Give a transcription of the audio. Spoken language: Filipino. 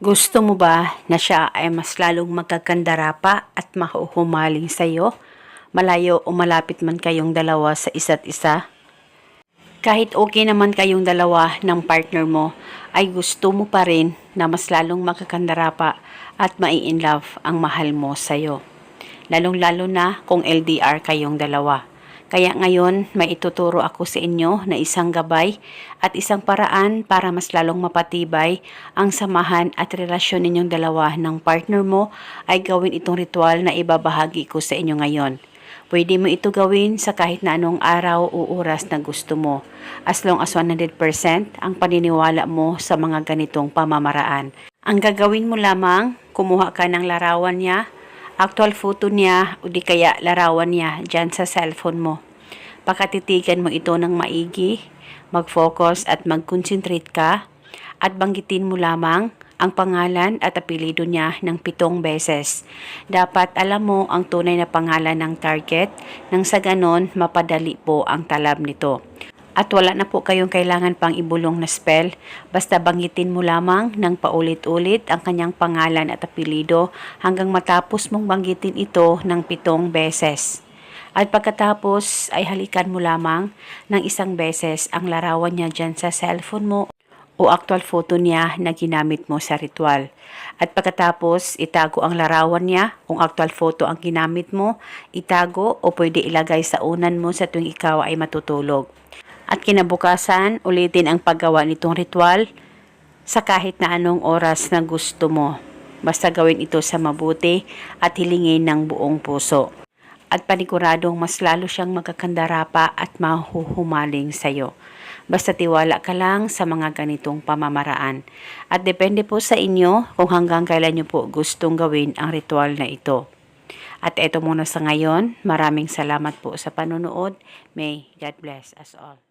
Gusto mo ba na siya ay mas lalong magkakandara pa at mahuhumaling sa'yo? Malayo o malapit man kayong dalawa sa isa't isa? Kahit okay naman kayong dalawa ng partner mo, ay gusto mo pa rin na mas lalong magkakandara pa at mai-in love ang mahal mo sa'yo. Lalong-lalo na kung LDR kayong dalawa. Kaya ngayon, may ituturo ako sa inyo na isang gabay at isang paraan para mas lalong mapatibay ang samahan at relasyon ninyong dalawa ng partner mo ay gawin itong ritual na ibabahagi ko sa inyo ngayon. Pwede mo ito gawin sa kahit na anong araw o oras na gusto mo, as long as 100% ang paniniwala mo sa mga ganitong pamamaraan. Ang gagawin mo lamang, kumuha ka ng larawan niya, actual photo niya o di kaya larawan niya dyan sa cellphone mo. Pakatitigan mo ito ng maigi, mag-focus at mag-concentrate ka at banggitin mo lamang ang pangalan at apelido niya ng pitong beses. Dapat alam mo ang tunay na pangalan ng target nang sa ganon mapadali po ang talab nito. At wala na po kayong kailangan pang ibulong na spell, basta banggitin mo lamang ng paulit-ulit ang kanyang pangalan at apelido hanggang matapos mong banggitin ito ng pitong beses. At pagkatapos ay halikan mo lamang ng isang beses ang larawan niya dyan sa cellphone mo o actual photo niya na ginamit mo sa ritual. At pagkatapos, itago ang larawan niya, kung actual photo ang ginamit mo, itago o pwede ilagay sa unan mo sa tuwing ikaw ay matutulog. At kinabukasan, ulitin ang paggawa nitong ritual sa kahit na anong oras na gusto mo. Basta gawin ito sa mabuti at hilingin ng buong puso. At paniguradong mas lalo siyang magkakandara pa at mahuhumaling sa'yo. Basta tiwala ka lang sa mga ganitong pamamaraan. At depende po sa inyo kung hanggang kailan nyo po gustong gawin ang ritual na ito. At eto muna sa ngayon, maraming salamat po sa panonood. May God bless us all.